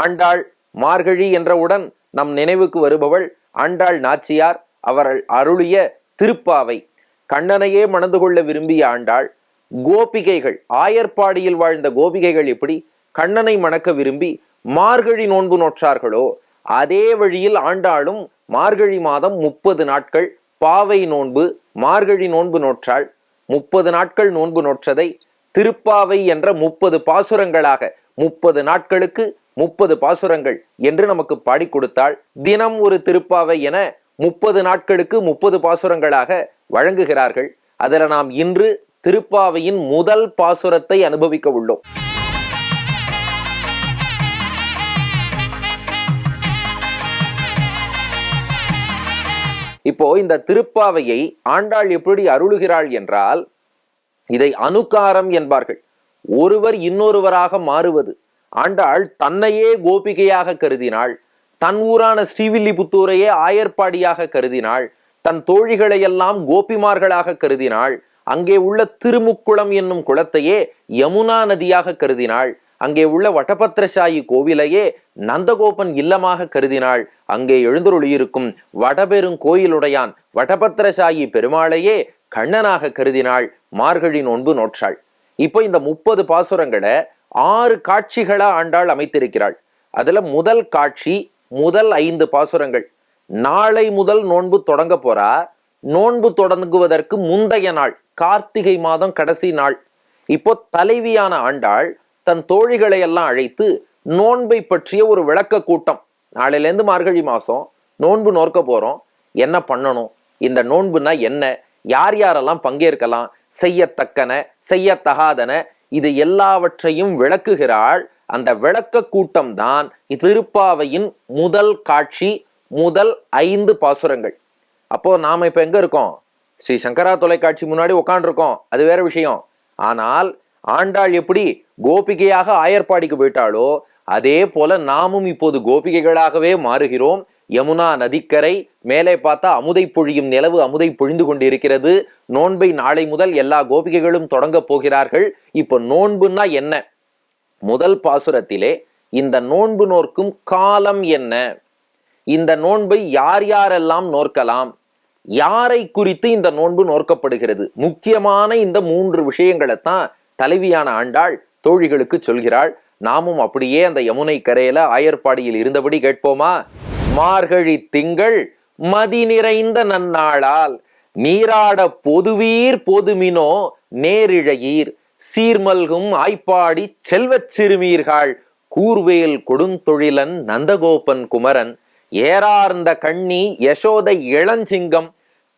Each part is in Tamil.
ஆண்டாள் மார்கழி என்றவுடன் நம் நினைவுக்கு வருபவள் ஆண்டாள் நாச்சியார். அவர்கள் அருளிய திருப்பாவை கண்ணனையே மணந்து கொள்ள விரும்பிய ஆண்டாள் கோபிகைகள் ஆயர்பாடியில் வாழ்ந்த கோபிகைகள் எப்படி கண்ணனை மணக்க விரும்பி மார்கழி நோன்பு நோற்றார்களோ அதே வழியில் ஆண்டாளும் மார்கழி மாதம் முப்பது நாட்கள் பாவை நோன்பு மார்கழி நோன்பு நோற்றாள். முப்பது நாட்கள் நோன்பு நோற்றதை திருப்பாவை என்ற முப்பது பாசுரங்களாக முப்பது நாட்களுக்கு முப்பது பாசுரங்கள் என்று நமக்கு பாடி கொடுத்தாள். தினம் ஒரு திருப்பாவை என முப்பது நாட்களுக்கு முப்பது பாசுரங்களாக வழங்குகிறார்கள். அதில் நாம் இன்று திருப்பாவையின் முதல் பாசுரத்தை அனுபவிக்க உள்ளோம். இப்போ இந்த திருப்பாவையை ஆண்டாள் எப்படி அருளுகிறாள் என்றால் இதை அனுகாரம் என்பார்கள். ஒருவர் இன்னொருவராக மாறுவது ஆண்டாள் தன்னையே கோபிகையாக கருதினாள் தன் ஊரான ஸ்ரீவில்லிபுத்தூரையே ஆயர்பாடியாக கருதினாள் தன் தோழிகளையெல்லாம் கோபிமார்களாக கருதினாள் அங்கே உள்ள திருமுக்குளம் என்னும் குளத்தையே யமுனா நதியாக கருதினாள் அங்கே உள்ள வடபத்திரசாயி கோவிலையே நந்தகோபன் இல்லமாக கருதினாள் அங்கே எழுந்தருளியிருக்கும் வடபெரும் கோயிலுடையான் வடபத்திரசாயி பெருமாளையே கண்ணனாக கருதினாள் மார்கழி நோன்பு நோற்றாள். இப்போ இந்த முப்பது பாசுரங்களை ஆறு காட்சிகளா ஆண்டாள் அமைத்திருக்கிறாள். அதில் முதல் காட்சி முதல் ஐந்து பாசுரங்கள். நாளை முதல் நோன்பு தொடங்க போறா. நோன்பு தொடங்குவதற்கு முந்தைய நாள் கார்த்திகை மாதம் கடைசி நாள். இப்போ தலைவியான ஆண்டாள் தன் தோழிகளை எல்லாம் அழைத்து நோன்பை பற்றிய ஒரு விளக்க கூட்டம். நாளையிலேருந்து மார்கழி மாதம் நோன்பு நோக்க போகிறோம் என்ன பண்ணணும்? இந்த நோன்புனா என்ன? யார் யாரெல்லாம் பங்கேற்கலாம்? செய்யத்தக்கன செய்யத்தகாதன இது எல்லாவற்றையும் விளக்குகிறாள். அந்த விளக்க கூட்டம் தான் திருப்பாவையின் முதல் காட்சி முதல் ஐந்து பாசுரங்கள். அப்போ நாம இப்ப எங்க இருக்கோம்? ஸ்ரீ சங்கரா தொலைக்காட்சி முன்னாடி உட்காந்துருக்கோம் அது வேற விஷயம். ஆனால் ஆண்டாள் எப்படி கோபிகையாக ஆயர்பாடிக்கு போயிட்டாளோ அதே போல நாமும் இப்போது கோபிகைகளாகவே மாறுகிறோம். யமுனா நதிக்கரை மேலே பார்த்தா அமுதை பொழியும் நிலவு அமுதை பொழிந்து கொண்டிருக்கிறது. நோன்பை நாளை முதல் எல்லா கோபிகைகளும் தொடங்கப் போகிறார்கள். இப்போ நோன்புன்னா என்ன? முதல் பாசுரத்திலே இந்த நோன்பு நோர்க்கும் காலம் என்ன? இந்த நோன்பை யார் யாரெல்லாம் நோர்க்கலாம் யாரை குறித்து இந்த நோன்பு நோர்க்கப்படுகிறது முக்கியமான இந்த மூன்று விஷயங்களை தான் தலைவியான ஆண்டாள் தோழிகளுக்கு சொல்கிறாள். நாமும் அப்படியே அந்த யமுனை கரையில ஆயர்பாடியில் இருந்தபடி கேட்போமா? மார்கழி திங்கள் மதி நிறைந்த நன்னாளால். நீராட பொதுவீர் பொதுமினோ நேரிழையீர். சீர்மல்கும் ஆய்ப்பாடி செல்வச் சிறுமீர்கள். கூர்வேல் கொடுந்தொழிலன் நந்தகோபன் குமரன். ஏறார்ந்த கண்ணி யசோதை இளஞ்சிங்கம்.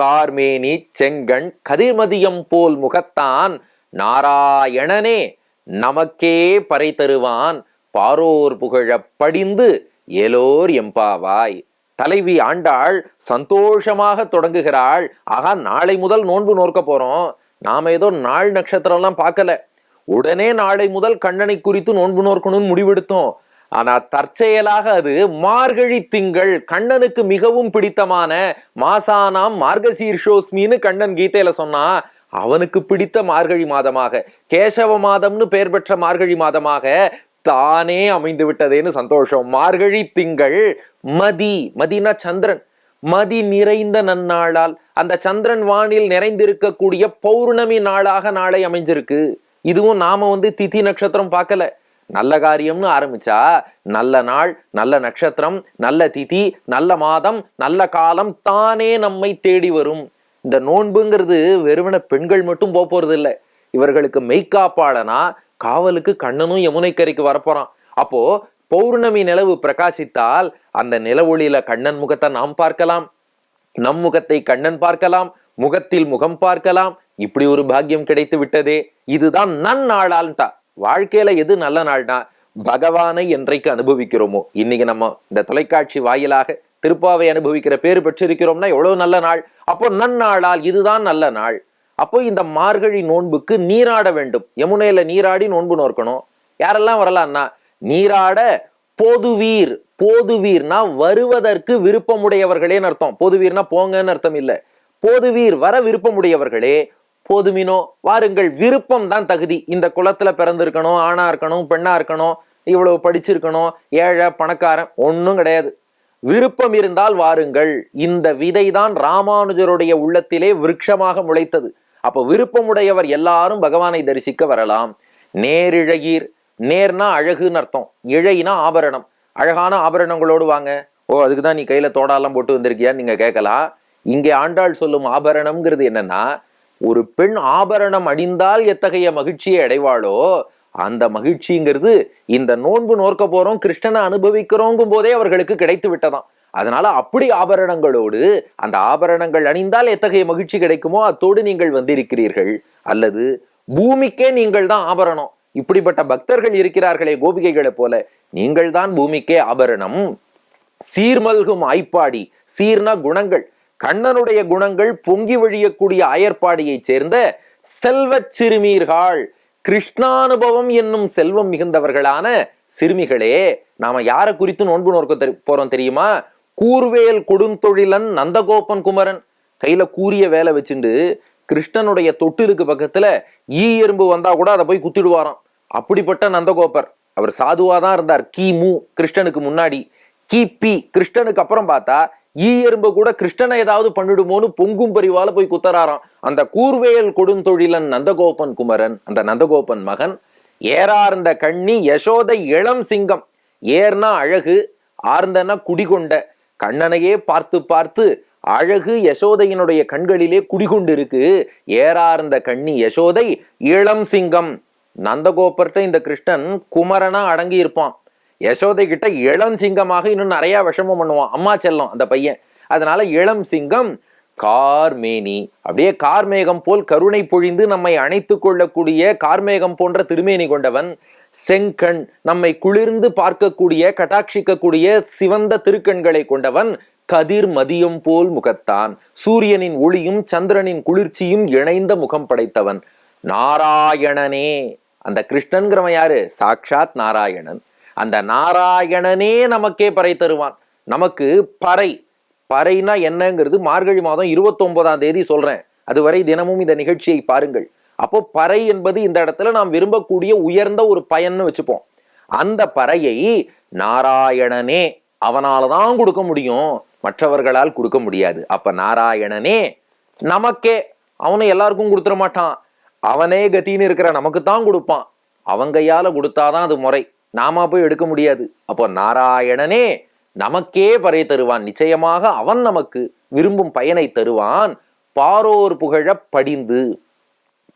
கார்மேனி செங்கண் கதிர்மதியம் போல் முகத்தான். நாராயணனே நமக்கே பறை தருவான். பாரோர் புகழப் படிந்து ஏலோர் எம்பாவாய். தலைவி ஆண்டாள் சந்தோஷமாக தொடங்குகிறாள். ஆகா நாளை முதல் நோன்பு நோக்க போறோம். நாம ஏதோ நாள் நட்சத்திரம்லாம் பார்க்கல. உடனே நாளை முதல் கண்ணனை குறித்து நோன்பு நோக்கணும்னு முடிவெடுத்தோம். ஆனா தற்செயலாக அது மார்கழி திங்கள் கண்ணனுக்கு மிகவும் பிடித்தமான மாசானாம் மார்கசீர்ஷோஸ்மின்னு கண்ணன் கீதையில சொன்னா அவனுக்கு பிடித்த மார்கழி மாதமாக கேசவ மாதம்னு பெயர் பெற்ற மார்கழி மாதமாக தானே அமைந்து விட்டதேன்னு சந்தோஷம். மார்கழி திங்கள் மதி மதினா சந்திரன். மதி நிறைந்த நன்னாளால் அந்த சந்திரன் வானில் நிறைந்திருக்கக்கூடிய பௌர்ணமி நாளாக நாளை அமைஞ்சிருக்கு. இதுவும் நாம வந்து திதி நட்சத்திரம் பார்க்கல. நல்ல காரியம்னு ஆரம்பிச்சா நல்ல நாள் நல்ல நட்சத்திரம் நல்ல திதி நல்ல மாதம் நல்ல காலம் தானே நம்மை தேடி வரும். இந்த நோன்புங்கிறது வெறுமன பெண்கள் மட்டும் போக போறது இல்லை இவர்களுக்கு மெய்காப்பாளனா காவலுக்கு கண்ணனும் யமுனைக்கரைக்கு வரப்போறான். அப்போ பௌர்ணமி நிலவு பிரகாசித்தால் அந்த நிலவொளியில கண்ணன் முகத்தை நாம் பார்க்கலாம். நம் முகத்தை கண்ணன் பார்க்கலாம். முகத்தில் முகம் பார்க்கலாம். இப்படி ஒரு பாக்கியம் கிடைத்து விட்டதே. இதுதான் நன் நாளால்ட்டா. வாழ்க்கையில எது நல்ல நாள்னா பகவானை என்றைக்கு அனுபவிக்கிறோமோ. இன்னைக்கு நம்ம இந்த தொலைக்காட்சி வாயிலாக திருப்பாவை அனுபவிக்கிற பேர் பெற்றிருக்கிறோம்னா எவ்வளவு நல்ல நாள். அப்போ நன்னாளால் இதுதான் நல்ல நாள். அப்போ இந்த மார்கழி நோன்புக்கு நீராட வேண்டும். யமுனையில நீராடி நோன்பு நோக்கணும் யாரெல்லாம் வரலாம்னா நீராட போதுவீர் போதுவீர்னா வருவதற்கு விருப்பமுடையவர்களேன்னு அர்த்தம். போதுவீர்னா போங்கன்னு அர்த்தம் இல்லை. போதுவீர் வர விருப்பமுடையவர்களே போதுமினோ வாருங்கள் விருப்பம் தான் தகுதி. இந்த குளத்துல பிறந்திருக்கணும் ஆணா இருக்கணும் பெண்ணா இருக்கணும் இவ்வளவு படிச்சிருக்கணும் ஏழை பணக்காரன் ஒன்றும் கிடையாது. விருப்பம் இருந்தால் வாருங்கள். இந்த விதை தான் ராமானுஜருடைய உள்ளத்திலே விருட்சமாக முளைத்தது. அப்போ விருப்பமுடையவர் எல்லாரும் பகவானை தரிசிக்க வரலாம். நேரிழகீர் நேர்னா அழகுன்னு அர்த்தம். இழைனா ஆபரணம். அழகான ஆபரணங்களோடு வாங்க. ஓ அதுக்கு தான் நீ கையில் தோடாலாம் போட்டு வந்திருக்கியான்னு நீங்க கேட்கலாம். இங்கே ஆண்டாள் சொல்லும் ஆபரணம்ங்கிறது என்னன்னா ஒரு பெண் ஆபரணம் அணிந்தால் எத்தகைய மகிழ்ச்சியை அடைவாளோ அந்த மகிழ்ச்சிங்கிறது இந்த நோன்பு நோர்க்க போகிறோம் கிருஷ்ணனை அனுபவிக்கிறோங்கும் போதே அவர்களுக்கு கிடைத்து விட்டதாம். அதனால அப்படி ஆபரணங்களோடு அந்த ஆபரணங்கள் அணிந்தால் எத்தகைய மகிழ்ச்சி கிடைக்குமோ அத்தோடு நீங்கள் வந்திருக்கிறீர்கள். அல்லது பூமிக்கே நீங்கள் தான் ஆபரணம். இப்படிப்பட்ட பக்தர்கள் இருக்கிறார்களே கோபிகைகளைப் போல. நீங்கள் தான் பூமிக்கே ஆபரணம். சீர்மல்கும் ஆய்ப்பாடி சீர்னா குணங்கள். கண்ணனுடைய குணங்கள் பொங்கி வழியக்கூடிய அயற்பாடியைச் சேர்ந்த செல்வச் சிறுமீர்கள். கிருஷ்ணானுபவம் என்னும் செல்வம் மிகுந்தவர்களான சிறுமிகளே நாம யாரை குறித்து நோன்பு நோக்க தெரி- போறோம் தெரியுமா? கூர்வேல் கொடுந்தொழிலன் நந்தகோபன் குமரன். கையில கூரிய வேலை வச்சுண்டு கிருஷ்ணனுடைய தொட்டிலுக்கு பக்கத்துல ஈ எறும்பு வந்தா கூட அதை போய் குத்திடுவாராம். அப்படிப்பட்ட நந்தகோபர். அவர் சாதுவா தான் இருந்தார். கிமு கிருஷ்ணனுக்கு முன்னாடி. கிபி கிருஷ்ணனுக்கு அப்புறம் பார்த்தா ஈ எறும்பு கூட கிருஷ்ணனை ஏதாவது பண்ணிடுமோன்னு பொங்கும் பரிவால போய் குத்தராராம் அந்த கூர்வேல் கொடுந்தொழிலன் நந்தகோபன் குமரன் அந்த நந்தகோபன் மகன் ஏறார்ந்த கண்ணி யசோதை இளம் சிங்கம். ஏர்னா அழகு ஆர்ந்தன்னா குடிகொண்ட. கண்ணனையே பார்த்து பார்த்து அழகு யசோதையினுடைய கண்களிலே குடிகொண்டிருக்கு. ஏறார்ந்த கண்ணி யசோதை இளம் சிங்கம். நந்தகோபர்கிட்ட இந்த கிருஷ்ணன் குமரனா அடங்கி இருப்பான் யசோதை கிட்ட இளம் சிங்கமாக இன்னும் நிறைய விஷமம் பண்ணுவான். அம்மா செல்லம் அந்த பையன். அதனால இளம் சிங்கம் கார்மேனி. அப்படியே கார்மேகம் போல் கருணை பொழிந்து நம்மை அணைத்து கொள்ளக்கூடிய கார்மேகம் போன்ற திருமேனி கொண்டவன். செங்கண் நம்மை குளிர்ந்து பார்க்கக்கூடிய கட்டாட்சிக்கக்கூடிய சிவந்த திருக்கண்களை கொண்டவன் கதிர் மதியம் போல் முகத்தான். சூரியனின் ஒளியும் சந்திரனின் குளிர்ச்சியும் இணைந்த முகம் படைத்தவன். நாராயணனே! அந்த கிருஷ்ணன்கிறவன் யாரு? சாக்ஷாத் நாராயணன். அந்த நாராயணனே நமக்கே பறை தருவான். நமக்கு பறை. பறைனா என்னங்கிறது மார்கழி மாதம் இருபத்தொன்பதாம் தேதி சொல்றேன். அதுவரை தினமும் இந்த நிகழ்ச்சியை பாருங்கள். அப்போ பறை என்பது இந்த இடத்துல நாம் விரும்பக்கூடிய உயர்ந்த ஒரு பயன்னு வச்சுப்போம். அந்த பறையை நாராயணனே அவனால தான் கொடுக்க முடியும். மற்றவர்களால் கொடுக்க முடியாது. அப்ப நாராயணனே நமக்கே அவனை எல்லாருக்கும் கொடுத்துட மாட்டான். அவனே கத்தின்னு இருக்கிற நமக்கு தான் கொடுப்பான் அவங்கையால கொடுத்தாதான் அது முறை. நாம போய் எடுக்க முடியாது. அப்போ நாராயணனே நமக்கே பறை தருவான். நிச்சயமாக அவன் நமக்கு விரும்பும் பயனை தருவான். பாரோர் புகழ படிந்து.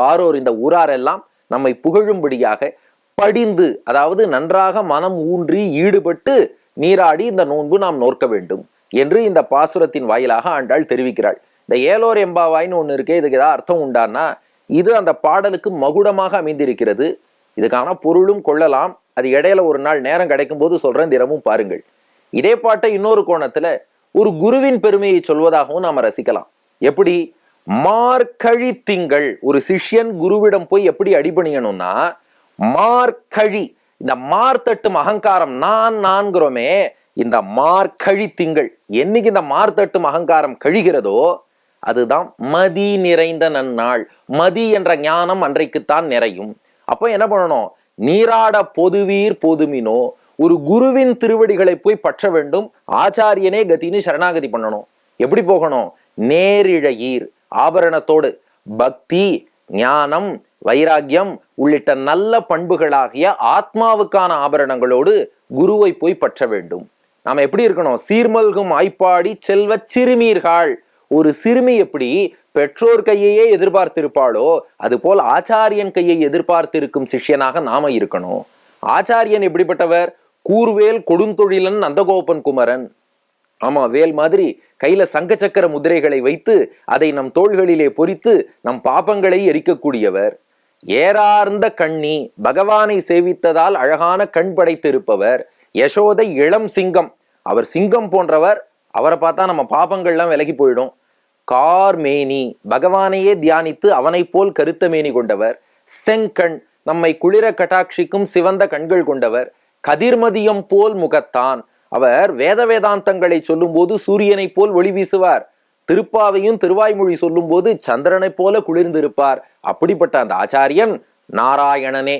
பாரோர் இந்த ஊராரெல்லாம் நம்மை புகழும்படியாக படிந்து அதாவது நன்றாக மனம் ஊன்றி ஈடுபட்டு நீராடி இந்த நோன்பு நாம் நோற்க வேண்டும் என்று இந்த பாசுரத்தின் வாயிலாக ஆண்டாள் தெரிவிக்கிறாள். இந்த ஏலோர் எம்பாவாய்னு ஒன்று இருக்கே இதுக்கு ஏதாவது அர்த்தம் உண்டானா இது அந்த பாடலுக்கு மகுடமாக அமைந்திருக்கிறது. இதுக்கான பொருளும் கொள்ளலாம். அது இடையில ஒரு நாள் நேரம் கிடைக்கும் போது சொல்றேன் தினமும் பாருங்கள். இதே பாட்டை இன்னொரு கோணத்துல ஒரு குருவின் பெருமையை சொல்வதாகவும் நாம ரசிக்கலாம். எப்படி? மார்கழி திங்கள் ஒரு சிஷ்யன் குருவிடம் போய் எப்படி அடிபணியணும்னா மார்கழி இந்த மார்த்தட்டும் அகங்காரம் நான் நான்கிறோமே இந்த மார்கழி திங்கள் என்னைக்கு இந்த மார்த்தட்டும் அகங்காரம் கழிகிறதோ அதுதான் மதி நிறைந்த நன்னாள். மதி என்ற ஞானம் அன்றைக்குத்தான் நிறையும். அப்போ என்ன பண்ணணும்? நீராட பொதுவீர் பொதுமினோ ஒரு குருவின் திருவடிகளை போய் பற்ற வேண்டும். ஆச்சாரியனே கத்தின்னு சரணாகதி பண்ணணும். எப்படி போகணும்? நேரிழையீர். ஆபரணத்தோடு பக்தி ஞானம் வைராக்கியம் உள்ளிட்ட நல்ல பண்புகளாகிய ஆத்மாவுக்கான ஆபரணங்களோடு குருவை போய் பற்ற வேண்டும். நாம் எப்படி இருக்கணும்? சீர்மல்கும் ஆய்ப்பாடி செல்வ சிறுமீர்கள். ஒரு சிறுமி எப்படி பெற்றோர் கையையே எதிர்பார்த்திருப்பாளோ அதுபோல் ஆச்சாரியன் கையை எதிர்பார்த்திருக்கும் சிஷ்யனாக நாம இருக்கணும். ஆச்சாரியன் எப்படிப்பட்டவர்? கூர்வேல் கொடுந்தொழிலன் நந்தகோபன் குமரன். ஆமா வேல் மாதிரி கையில சங்க சக்கர முதிரைகளை வைத்து அதை நம் தோள்களிலே பொறித்து நம் பாபங்களை எரிக்கக்கூடியவர். ஏறார்ந்த கண்ணி பகவானை சேவித்ததால் அழகான கண் படைத்திருப்பவர். யசோதை இளம் சிங்கம். அவர் சிங்கம் போன்றவர் அவரை பார்த்தா நம்ம பாபங்கள்லாம் விலகி போயிடும். கார்மேனி பகவானையே தியானித்து அவனைப் போல் கருத்தமேனி கொண்டவர். செங்கண் நம்மை குளிர கட்டாட்சிக்கும் சிவந்த கண்கள் கொண்டவர். கதிர்மதியம் போல் முகத்தான். அவர் வேத வேதாந்தங்களை சொல்லும்போது சூரியனைப் போல் ஒளி வீசுவார். திருப்பாவையும் திருவாய்மொழி சொல்லும்போது சந்திரனைப் போல குளிர்ந்திருப்பார். அப்படிப்பட்ட அந்த ஆச்சாரியன் நாராயணனே.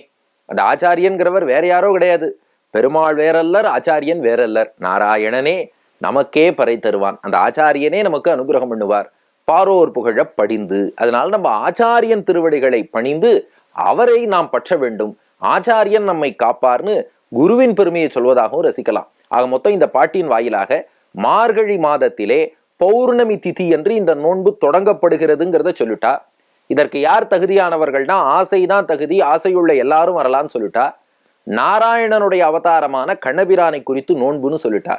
அந்த ஆச்சாரியன்கிறவர் வேற யாரோ கிடையாது. பெருமாள் வேறல்லர் ஆச்சாரியன் வேறல்லர். நாராயணனே நமக்கே பறை தருவான். அந்த ஆச்சாரியனே நமக்கு அனுகிரகம் பண்ணுவார். பாரோர் புகழ படிந்து அதனால நம்ம ஆச்சாரியன் திருவடிகளை பணிந்து அவரை நாம் பற்ற வேண்டும். ஆச்சாரியன் நம்மை காப்பார்னு குருவின் பெருமையை சொல்வதாகவும் ரசிக்கலாம். ஆக மொத்தம் இந்த பாட்டின் வாயிலாக மார்கழி மாதத்திலே பௌர்ணமி திதி என்று இந்த நோன்பு தொடங்கப்படுகிறதுங்கிறத சொல்லிட்டா. இதற்கு யார் தகுதியானவர்கள்னா ஆசைதான் தகுதி ஆசையுள்ள எல்லாரும் வரலாம்னு சொல்லிட்டா. நாராயணனுடைய அவதாரமான கண்ணபிரானை குறித்து நோன்புன்னு சொல்லிட்டா.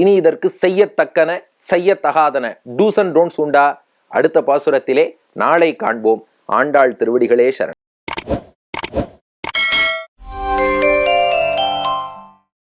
இனி இதற்கு செய்யத்தக்கன செய்யத்தகாதன டூஸ் அண்ட் டோன்ட்ஸ் உண்டா? அடுத்த பாசுரத்திலே நாளை காண்போம். ஆண்டாள் திருவடிகளே சரண்.